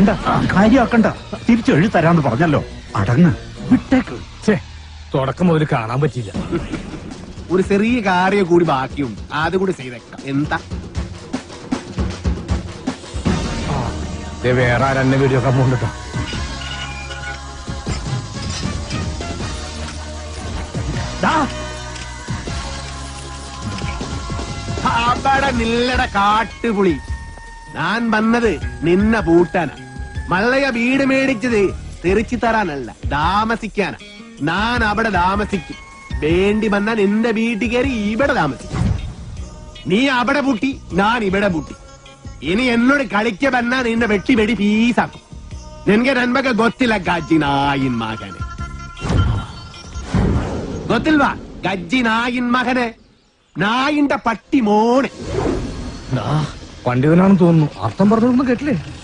വേണ്ട. കാര്യമാക്കണ്ട. തിരിച്ചു എഴുതി തരാന്ന് പറഞ്ഞല്ലോ. അടങ്ങ്. വിട്ടേക്ക്. തുടക്കം മുതൽ കാണാൻ പറ്റിയില്ല. ഒരു ചെറിയ കാര്യം കൂടി ബാക്കിയും അത് കൂടി ചെയ്തേക്കാം. എന്താ? വേറെ ആരെന്നെ വീഡിയോ ഒക്കെ പോകണ്ടോ അവിടെ നില്ലട കാട്ടുപുളി. ഞാൻ വന്നത് നിന്നെ പൂട്ടാന. മള്ളയ വീട് മേടിച്ചത് തെറിച്ചു തരാനല്ല താമസിക്കാനാ. ഞാൻ അവിടെ താമസിക്കും. വേണ്ടി വന്നാൽ എന്റെ വീട്ടിൽ കയറി ഇവിടെ താമസിക്കും. നീ അവിടെ പൂട്ടി ഞാൻ ഇവിടെ പൂട്ടി. ഇനി എന്നോട് കളിക്ക വന്നാ നിന്റെ വെട്ടി വെടി പീസാക്കും. നിനക്ക് നൻപക ಗೊತ್ತಿಲ್ಲ ഗജ്ജി നായിൻ മകനെ. ಗೊತ್ತಿಲ್ವಾ ഗജ്ജി നായിൻ മകനെ. നായിന്റെ പട്ടി മോനെ. പണ്ഡിതനാണെന്ന് തോന്നുന്നു. അർത്ഥം പറഞ്ഞൊന്നും കേട്ടില്ലേ?